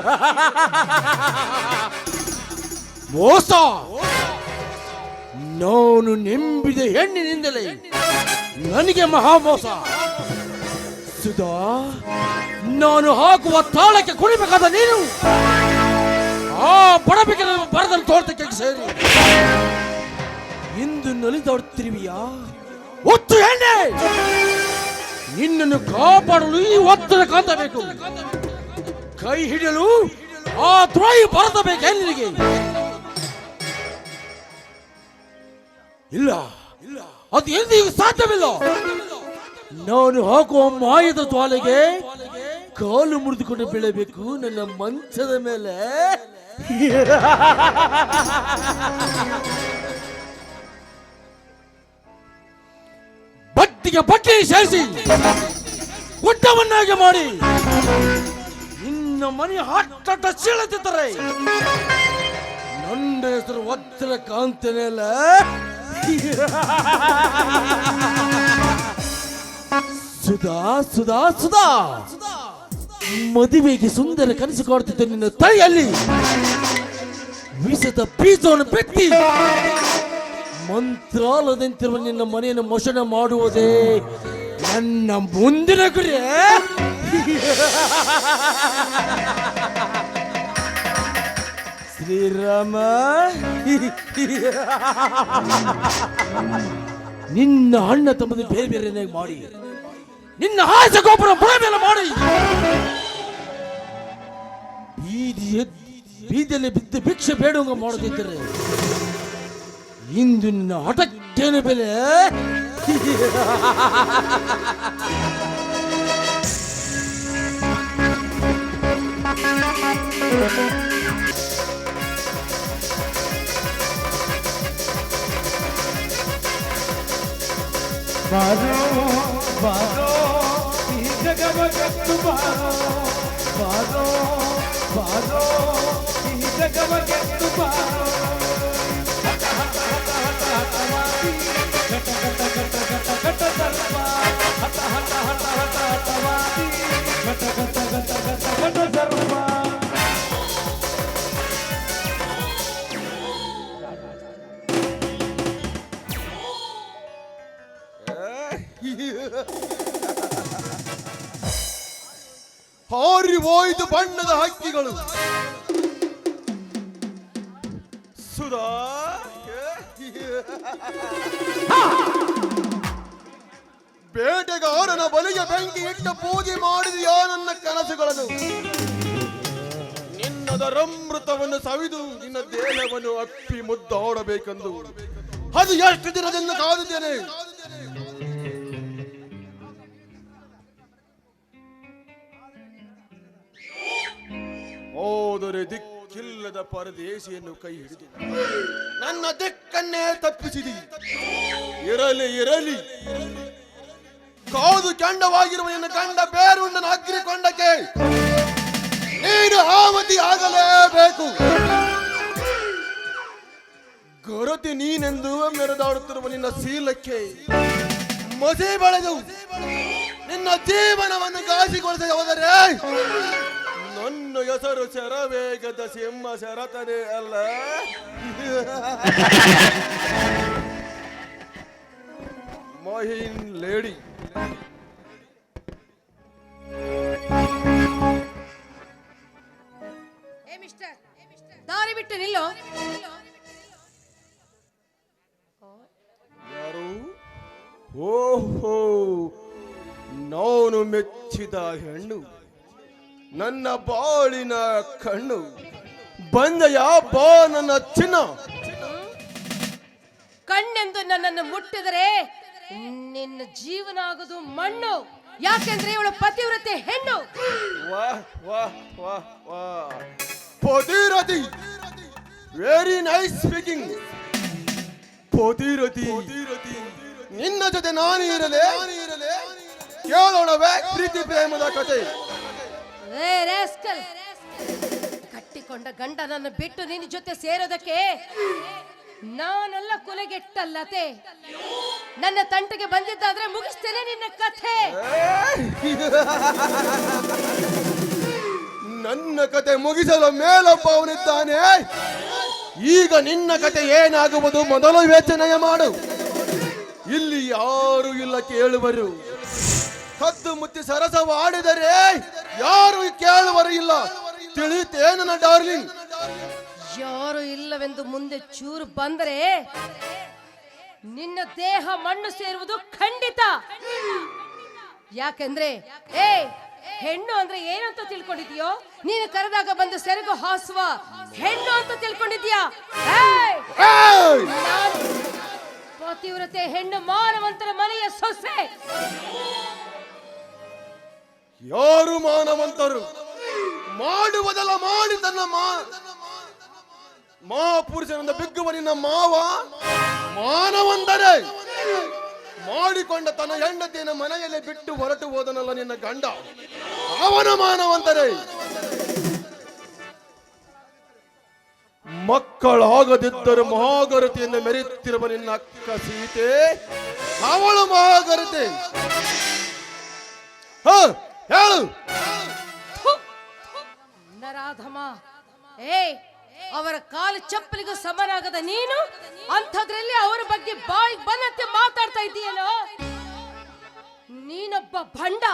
ಮೋಸ. ನಾನು ನೆಂಬಿದ ಹೆಣ್ಣಿನಿಂದಲೇ. ನನಗೆ ಮಹಾಮೋಸ. ಸುಧಾ, ನಾನು ಹಾಕುವ ತಾಳಕ್ಕೆ ಕುಣಿಬೇಕಾದ ನೀನು? ಆ ಬಡಬಿಗೆ ಬರದಲ್ಲಿ ತೋಟಕ್ಕೆ ಸೇರಿ. ಇಂದು ನಲಿದಾಡುತ್ತಿರುವಿಯಾ ಒತ್ತು ಹೆಣ್ಣೆ. ನಿನ್ನನ್ನು ಕಾಪಾಡಲು ಈ ಒತ್ತಡ ಕಾಂತಬೇಕು ಕೈ ಹಿಡಿಯಲು ಆ ದ್ರೋಹಿ ಬರತಬೇಕು ನಿನಗೆ ಇಲ್ಲ. ಇಲ್ಲ ಅದು ಎಂದಿಗೂ ಸಾಧ್ಯವಿಲ್ಲ. ನಾನು ಹಾಕುವ ಮಾಯದ ತ್ವಾಲೆಗೆ ಕಾಲು ಮುರಿದುಕೊಂಡು ಬೀಳಬೇಕು ನನ್ನ ಮಂಚದ ಮೇಲೆ. ಬಟ್ಟಿಗೆ ಬಟ್ಟೆ ಸೇರಿಸಿ ಗುಡ್ಡವನ್ನಾಗಿ ಮಾಡಿ. ನಿನ್ನ ಮನೆ ಹಟ್ಟ ಸೀಳತಿದ್ದಾರೆ ನನ್ನ ಹೆಸರು ಒತ್ತರ ಕಾಂತೇನೆ ಅಲ್ಲ. ಸುಧಾ ಸುಧಾ ಸುಧಾ. ಮದುವೆಗೆ ಸುಂದರ ಕನಸು ಕೊಡ್ತಿದ್ದೆ ನಿನ್ನ ತಾಯಿಯಲ್ಲಿ ವಿಷದ ಬೀಜವನ್ನು ಬೆತ್ತಿ ಮಂತ್ರಾಲದಂತಿರುವ ನಿನ್ನ ಮನೆಯನ್ನು ಮೋಷಣ ಮಾಡುವುದೇ ನನ್ನ ಮುಂದಿನ ಗುರಿ. ಶ್ರೀರಾಮ. ನಿನ್ನ ಅಣ್ಣ ತಮ್ಮದು ಬೇರೆ ಬೇರೆ ಮಾಡಿ, ನಿನ್ನ ಆಸೆ ಗೋಪುರ ಬುಡ ಮೇಲೆ ಮಾಡಿ ಬೀದಿಯ ಬೀದಿಯಲ್ಲಿ ಬಿದ್ದು ಭಿಕ್ಷೆ ಬೇಡುವಂಗ ಮಾಡದಿದ್ದರೆ ಇಂದು ನಿನ್ನ ಹಠಕ್ಕೇನು ಬೆಲೆ. ಬಾರೋ ಬಾರೋ ಈ ಜಗವ ಗೆದ್ದು ಬಾರೋ ಬಾರೋ ಬಾರೋ ಈ ಜಗವ ಗೆದ್ದು ಬಾರೋ ಹಠ ಹಠ ಹಠ ಹಾರಿ ಹೋಯ್ದು ಬಣ್ಣದ ಹಕ್ಕಿಗಳು. ಸುಧಾ ಬೇಟೆಗಾರನ ಬಲಿಗೆ ಬೆಂಕಿ ಇಟ್ಟ ಪೂಜೆ ಮಾಡಿದೆಯೋ ನನ್ನ ಕನಸುಗಳನ್ನು. ನಿನ್ನದ ರಮೃತವನ್ನು ಸವಿದು ನಿನ್ನ ದೇಹವನ್ನು ಅಪ್ಪಿ ಮುದ್ದಾಡಬೇಕೆಂದು. ಅದು ಎಷ್ಟು ದಿನದಿಂದ ಕಾದಿದ್ದೇನೆ. ಹೋದರೆ ದಿಕ್ಕಿಲ್ಲದ ಪರದೇಶಿಯನ್ನು ಕೈ ಹಿಡಿದು ನನ್ನ ದಿಕ್ಕನ್ನೇ ತಪ್ಪಿಸಿದಿ. ಇರಲಿ ಇರಲಿ. ಕಾದು ಕೆಂಡವಾಗಿರುವ ನಿನ್ನ ಕಂಡ ಬೇರುಂಡನ ಅಗ್ನಿಕೊಂಡಕ್ಕೆ ನೀನು ಆವತಿ ಆಗಲೇಬೇಕು. ಗೊರತಿ ನೀನೆಂದು ಮೆರೆದಾಡುತ್ತಿರುವ ನಿನ್ನ ಶೀಲಕ್ಕೆ ಮಸಿ ಬೆಳೆದು ನಿನ್ನ ಜೀವನವನ್ನು ಘಾಸಿಗೊಳಿಸಿ ಹೋದರೆ ನನ್ನ ಹೆಸರು ಶರವೇಗದ ಸಿಂಹ ಶರತನೇ ಅಲ್ಲ. ಮೊಹಿನ್ ಲೇಡಿ. ದಾರಿ ಬಿಟ್ಟು ನಿಲ್ಲು. ಯಾರು? ಓಹೋ ನಾನು ಮೆಚ್ಚಿದ ಹೆಣ್ಣು. ನನ್ನ ಬಾಳಿನ ಕಣ್ಣು ಬಂದಯ ಬಾ ನನ್ನ ಚಿನ್ನ. ಕಣ್ಣೆಂದು ನನ್ನನ್ನು ಮುಟ್ಟಿದರೆ ನಿನ್ನ ಜೀವನ ಆಗೋದು ಮಣ್ಣು. ಯಾಕೆಂದ್ರೆ ಇವಳು ಪತಿವ್ರತೆ ಹೆಣ್ಣು. ವಾಹ್ ವಾಹ್ ವಾಹ್ ವಾಹ್ ಪತಿರತಿ ವೆರಿ ನೈಸ್ ಸ್ಪೀಕಿಂಗ್ ಪತಿರತಿ ನಿನ್ನ ಜೊತೆ ನಾನು ಇರಲೇ ಕೇಳೋಣವೇ ಪ್ರೀತಿ ಪ್ರೇಮದ ಕತೆ. rascal. ಕಟ್ಟಿಕೊಂಡ ಗಂಡನನ್ನು ಬಿಟ್ಟು ನಿನ್ನ ಜೊತೆ ಸೇರೋದಕ್ಕೆ ನಾನೆಲ್ಲ ಕೊಲೆಗೆಟ್ಟಲ್ಲತೆ. ನನ್ನ ತಂಟೆಗೆ ಬಂದಿದ್ದಾದ್ರೆ ಮುಗಿಸ್ತೇನೆ ನಿನ್ನ ಕಥೆ. ನನ್ನ ಕತೆ ಮುಗಿಸಲು ಮೇಲೊಬ್ಬ ಅವನಿದ್ದಾನೆ ಈಗ ನಿನ್ನ ಕತೆ ಏನಾಗುವುದು ಮೊದಲು ಯೋಚನೆ ಮಾಡು. ಇಲ್ಲಿ ಯಾರು ಇಲ್ಲ ಕೇಳುವರು. ಕದ್ದು ಮುತ್ತಿ ಸರಸವಾಡಿದರೆ ಯಾರು ಕೇಳುವರು ಇಲ್ಲ? ತಿಳಿತೇ ನನ್ನ ಡಾರ್ಲಿಂಗ್? ಯಾರು ಇಲ್ಲವೆಂದು ಮುಂದೆ ಚೂರು ಬಂದರೆ ನಿನ್ನ ದೇಹ ಮಣ್ಣು ಸೇರುವುದು ಖಂಡಿತ. ಯಾಕೆಂದ್ರೆ ಏ ಹೆಣ್ಣು ಅಂದ್ರೆ ಏನಂತ ತಿಳ್ಕೊಂಡಿದ್ಯೋ ನೀನು ಕರೆದಾಗ ಬಂದು ಸೆರಗು ಹಾಸುವ ಹೆಣ್ಣು ಅಂತ ತಿಳ್ಕೊಂಡಿದ್ಯಾ! ಪತಿವ್ರತೆ ಹೆಣ್ಣು ಮಾನವಂತರ ಮನೆಯ ಸೊಸೆ. ಯಾರು ಮಾನವಂತರು? ಮಾಡುವುದಲ್ಲ ಮಾಡಿ ತನ್ನ ಮಾ ಮಹಾಪುರುಷನಿಂದ ಬಿಗ್ಗುವ ನಿನ್ನ ಮಾವ ಮಾನವಂದರೆ. ಮಾಡಿಕೊಂಡ ತನ್ನ ಹೆಂಡತಿಯನ್ನು ಮನೆಯಲ್ಲಿ ಬಿಟ್ಟು ಹೊರಟು ಹೋದನಲ್ಲ ನಿನ್ನ ಗಂಡ? ಅವನ ಮಾನವಂತರೇ. ಮಕ್ಕಳಾಗದಿದ್ದರು ಮಹಾಗರತೆಯನ್ನು ಮೆರೆಯುತ್ತಿರುವ ನಿನ್ನ ಅಕ್ಕ ಸೀತೆ ಅವಳು ಮಹಾಗರತೆ. ಹ. ಹೇಳು! ನರಾಧಮ ಏ ಅವರ ಕಾಲು ಚಪ್ಪಲಿಗೂ ಸಮನಾಗದ ನೀನು? ಅಂಥದ್ರಲ್ಲಿ ಅವರ ಬಗ್ಗೆ ಬಾಯಿ ಬಂದಂತೆ ಮಾತಾಡ್ತಾ ಇದ್ದೀಯೇನೋ? ನೀನೊಬ್ಬ ಭಂಡ.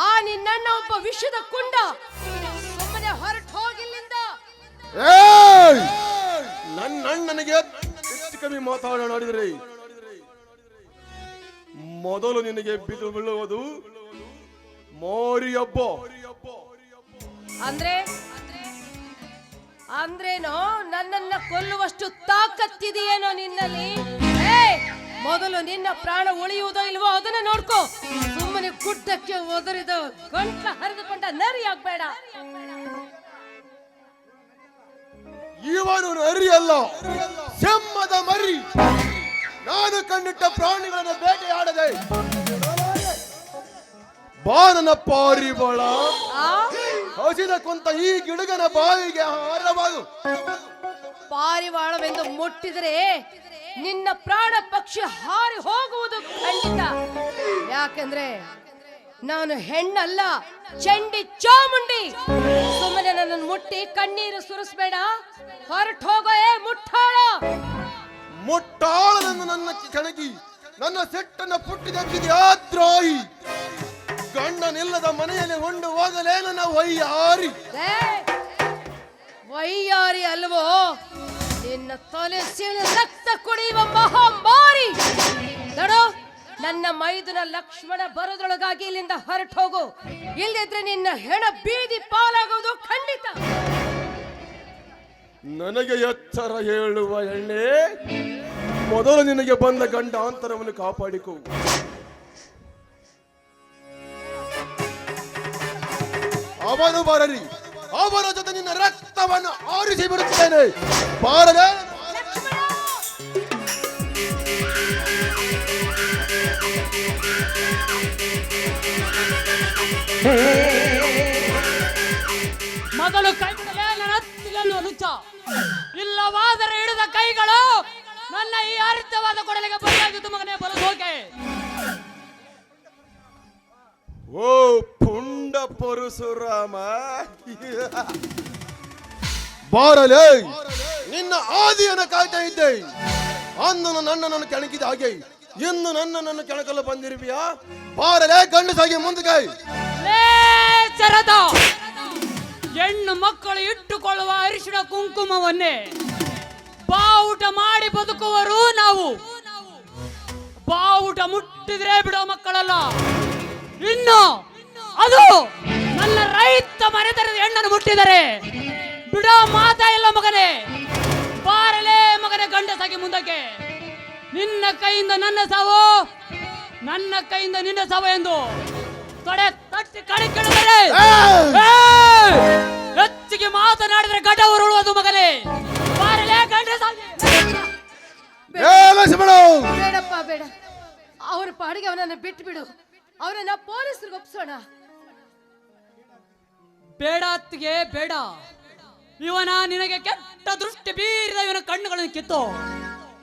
ಆ ನಿನ್ನ ಒಬ್ಬ ವಿಷದ ಕುಂಡ. ಸುಮ್ಮನೆ ಹೊರಟು ಹೋಗಿಲ್ಲಿಂದ ನನ್ನಣ್ಣನಿಗೆ ನನ್ನ ಅಣ್ಣನಿಗೆ ಹೆಚ್ಚು ಕಮ್ಮಿ ಮಾತಾಡೋಣ ಮೊದಲು ನಿನಗೆ ಬಿದ್ದು ಬೀಳುವುದು ಮೋರಿಯಬ್ಬ. ಅಂದ್ರೆ? ಅಂದ್ರೇನೋ? ನನ್ನನ್ನ ಕೊಲ್ಲುವಷ್ಟು ತಾಕತ್ತಿದೆಯೇನೋ ನಿನ್ನಲ್ಲಿ? ಏ ಮೊದಲು ನಿನ್ನ ಪ್ರಾಣ ಉಳಿಯುವುದೋ ಇಲ್ವೋ ಅದನ್ನ ನೋಡ್ಕೋ. ಸುಮ್ಮನೆ ಗುಡ್ಡಕ್ಕೆ ಒದರಿದ ಗಂಟ್ಲ ಹರಿದುಕೊಂಡ ನರಿ ಆಗ್ಬೇಡ. ಇವನು ನರಿಯಲ್ಲ ಸೆಮ್ಮದ ಮರಿ. ನಾನು ಕಂಡಿಟ್ಟ ಪ್ರಾಣಿಗಳನ್ನು ಬೇಟೆಯಾಡದೆ ಬಾನನ ಪಾರಿಬಳ ಆ? ಹಸಿದ ಕುಂತ ಈ ಗಿಡಗನ ಬಾವಿಗೆ ಹಾರವಾಗು. ಪಾರಿವಾಳವೆಂದು ಮುಟ್ಟಿದರೆ ನಿನ್ನ ಪ್ರಾಣ ಪಕ್ಷಿ ಹಾರಿ ಹೋಗುವುದು ಖಂಡಿತ. ಯಾಕಂದ್ರೆ ನಾನು ಹೆಣ್ಣಲ್ಲ ಚಂಡಿ ಚಾಮುಂಡಿ. ಸುಮ್ಮನೆ ನನ್ನನ್ನು ಮುಟ್ಟಿ ಕಣ್ಣೀರು ಸುರಿಸ್ಬೇಡ. ಹೊರಟು ಹೋಗೋ ಏ ಮುಟ್ಟಾಳ. ಮುಟ್ಟಾಳನನ್ನು ನನ್ನ ಕೆಳಗಿ. ನನ್ನ ಸೆಟ್ಟನ್ನ ಪುಟ್ಟಿದ ಆ ದ್ರೋಹಿ ಗಂಡನಿಲ್ಲದ ಮನೆಯಲ್ಲಿ ಉಂಡು ಹೋಗಲೇನು ನನ್ನ ವೈಯಾರಿ? ವೈಯಾರಿ ಅಲ್ವೋ? ನಿನ್ನ ತಲೆ ಸೀಳು ರಕ್ತ ಕುಡಿಯುವ ಮಹಾಂಬಾರಿ! ನಡು ನನ್ನ ಮೈದುನ ಲಕ್ಷ್ಮಣ ಬರೋದ್ರೊಳಗಾಗಿ ಇಲ್ಲಿಂದ ಹೊರಟು ಹೋಗು. ಇಲ್ಲದಿದ್ರೆ ನಿನ್ನ ಹೆಣ ಬೀದಿ ಪಾಲಾಗುವುದು ಖಂಡಿತ. ನನಗೆ ಎತ್ತರ ಹೇಳುವ ಎಣ್ಣೆ ಮೊದಲು ನಿನಗೆ ಬಂದ ಗಂಡ ಅಂತರವನ್ನು ಕಾಪಾಡಿಕೊ. ಅವನು ಬರಲಿ. ಅವರ ಜೊತೆ ನಿನ್ನ ರಕ್ತವನ್ನು ಆರಿಸಿ ಬಿಡುತ್ತೇನೆ. ಬಾರದೆ ಲಕ್ಷ್ಮಣ ಮೊದಲು ಕೈ ಬಿಡಲೇ ನನ್ನ ಹತ್ತಿರಲು ನುಚ್ಚ ಇಲ್ಲವಾದರೆ ಹಿಡಿದ ಕೈಗಳು ನನ್ನ ಈ ಆರಿತ್ಯವಾದ ಕೊಡಲಿಗೆ ಬಲಿಯಾಗಿದ್ದು ಮಗನೇ ಹೋಗೆ ಓ ಪುಂಡ ಪರಶುರಾಮ. ಬಾರಲೇ. ನಿನ್ನ ಆದಿಯನ್ನು ಕಾಯ್ತಾ ಇದ್ದೆ. ಅಂದು ನನ್ನನ್ನು ಕೆಣಕಿದ ಹಾಗೆ. ಇನ್ನು ನನ್ನನ್ನು ಕೆಣಕಲು ಬಂದಿರುವಿಯಾ? ಬಾರಲೇ ಗಂಡಸಾಗಿ ಮುಂದಕ್ಕೆ ಹೆಣ್ಣು ಮಕ್ಕಳು ಇಟ್ಟುಕೊಳ್ಳುವ ಅರಿಶಿಣ ಕುಂಕುಮವನ್ನೇ ಬಾವುಟ ಮಾಡಿ ಬದುಕುವರು ನಾವು. ಬಾವುಟ ಮುಟ್ಟಿದ್ರೆ ಬಿಡೋ ಮಕ್ಕಳಲ್ಲ. ಇನ್ನು ಅದು ನನ್ನ ರೈತ ಮನೆತನದ ಹೆಣ್ಣನ್ನು ಮುಟ್ಟಿದರೆ ಬಿಡೋ ಮಾತಾ ಇಲ್ಲ ಮಗನೇ. ಬಾರಲೇ ಮಗನೇ ಗಂಡಸಾಗಿ ಮುಂದಕ್ಕೆ. ನಿನ್ನ ಕೈಯಿಂದ ನನ್ನ ಸಾವು ನನ್ನ ಕೈಯಿಂದ ನಿನ್ನ ಸಾವು ಎಂದು ತೊಡೆ ತಟ್ಟಿ ಕಣಿ ಕೇಳಿದರೆ. ಹೆಚ್ಚಿಗೆ ಮಾತನಾಡಿದರೆ ಗಡ್ಡ ಉರುಳುವುದು ಮಗನೇ. ಬಾರಲೇ ಗಂಡಸಾಗಿ. ಬೇಡಪ್ಪ ಬೇಡ. ಅವ್ರ ಪಾಡಿಗೆ ಅವನನ್ನು ಬಿಟ್ಟು ಬಿಡು ಅವರನ್ನ ಪೊಲೀಸರಿಗೆ ಒಪ್ಸೋಣ. ಬೇಡ ಅತ್ತಿಗೆ ಬೇಡ. ಇವನ ನಿನಗೆ ಕೆಟ್ಟ ದೃಷ್ಟಿ ಬೀರಿದ ಇವನ ಕಣ್ಣುಗಳನ್ನು ಕಿತ್ತು.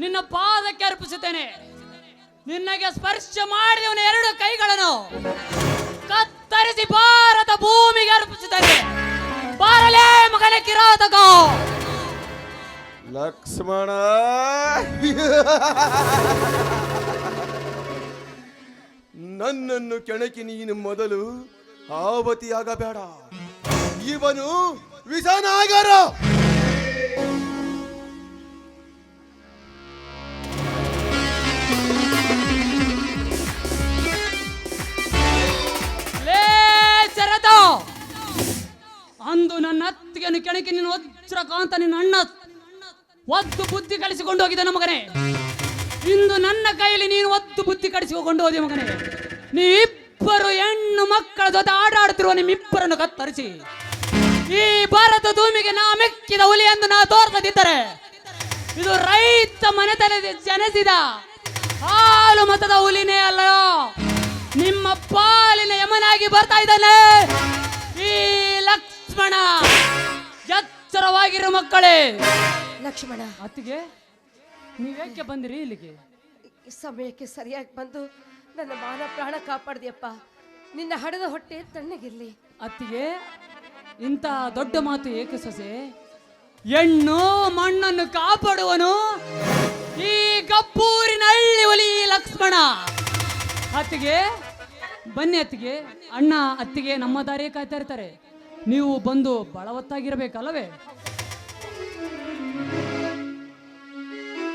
ನಿನ್ನ ಪಾದಕ್ಕೆ ಅರ್ಪಿಸುತ್ತೇನೆ. ನಿನ್ನಗೆ ಸ್ಪರ್ಶ ಮಾಡಿದ ಇವನ ಎರಡು ಕೈಗಳನ್ನು ಕತ್ತರಿಸಿ ಭಾರತ ಭೂಮಿಗೆ ಅರ್ಪಿಸುತ್ತೇನೆ. ಬಾರಲೇ ಮಗನ ಕಿರಾತಕ. ಲಕ್ಷ್ಮಣ. ನನ್ನನ್ನು ಕೆಣಕಿ ನೀನು ಮೊದಲು ಆವತಿಯಾಗಬೇಡ ಇವನು ವಿಷನಾಗರ! ಅಂದು ನನ್ನ ಅತ್ತಿಗೆಯನ್ನು ಕೆಣಕಿ ನಿನ್ನ ವಜ್ರಕಾಂತ ನಿನ್ನ ಅಣ್ಣ ಒದ್ದು ಬುದ್ಧಿ ಕಳಿಸಿಕೊಂಡು ಹೋಗಿದ್ದ ಮಗನೇ. ಇಂದು ನನ್ನ ಕೈಯಲ್ಲಿ ನೀನು ಒತ್ತು ಬುದ್ಧಿ ಕಳಿಸಿಕೊಂಡು ಹೋದೆ ಮಗನೇ. ನೀವಿಬ್ಬರು ಹೆಣ್ಣು ಮಕ್ಕಳ ಜೊತೆ ಆಟ ಆಡ್ತಿರುವ ನಿಮ್ಮಿಬ್ಬರನ್ನು ಕತ್ತರಿಸಿ ಈ ಭಾರತ ಭೂಮಿಗೆ ನಾ ಮೆಕ್ಕಿದ ಹುಲಿ ಎಂದು ನಾ ತೋರ್ಸದಿದ್ದರೆ ಇದು ರೈತ ಮನೆತನದ ಜನಿಸಿದ ಹಾಲು ಮತದ ಹುಲಿನೇ ಅಲ್ಲೋ ನಿಮ್ಮ ಪಾಲಿನ ಯಮನಾಗಿ ಬರ್ತಾ ಇದ್ದಾನೆ ಈ ಲಕ್ಷ್ಮಣ. ಎಚ್ಚರವಾಗಿರೋ ಮಕ್ಕಳೇ. ಲಕ್ಷ್ಮಣ. ಅತ್ತಿಗೆ ನೀವೇಕೆ ಬಂದಿರಿ ಇಲ್ಲಿಗೆ? ಸಮಯಕ್ಕೆ ಸರಿಯಾಗಿ ಬಂದು ನನ್ನ ಮಾನ ಪ್ರಾಣ ಕಾಪಾಡ್ದಿಯಪ್ಪ. ನಿನ್ನ ಹಡದ ಹೊಟ್ಟೆ ತಣ್ಣಗಿರ್ಲಿ. ಅತ್ತಿಗೆ, ಇಂಥ ದೊಡ್ಡ ಮಾತು ಏಕೆ ಸೊಸೆ? ಹೆಣ್ಣು ಮಣ್ಣನ್ನು ಕಾಪಾಡುವನು ಈ ಕಪ್ಪೂರಿನ ಹಳ್ಳಿ ಒಲಿ ಲಕ್ಷ್ಮಣ. ಅತ್ತಿಗೆ, ಬನ್ನಿ ಅತ್ತಿಗೆ. ಅಣ್ಣ, ಅತ್ತಿಗೆ ನಮ್ಮ ದಾರಿಯೇ ಕಾಯ್ತಾ ಇರ್ತಾರೆ. ನೀವು ಬಂದು ಬಳವತ್ತಾಗಿರ್ಬೇಕಲ್ಲವೇ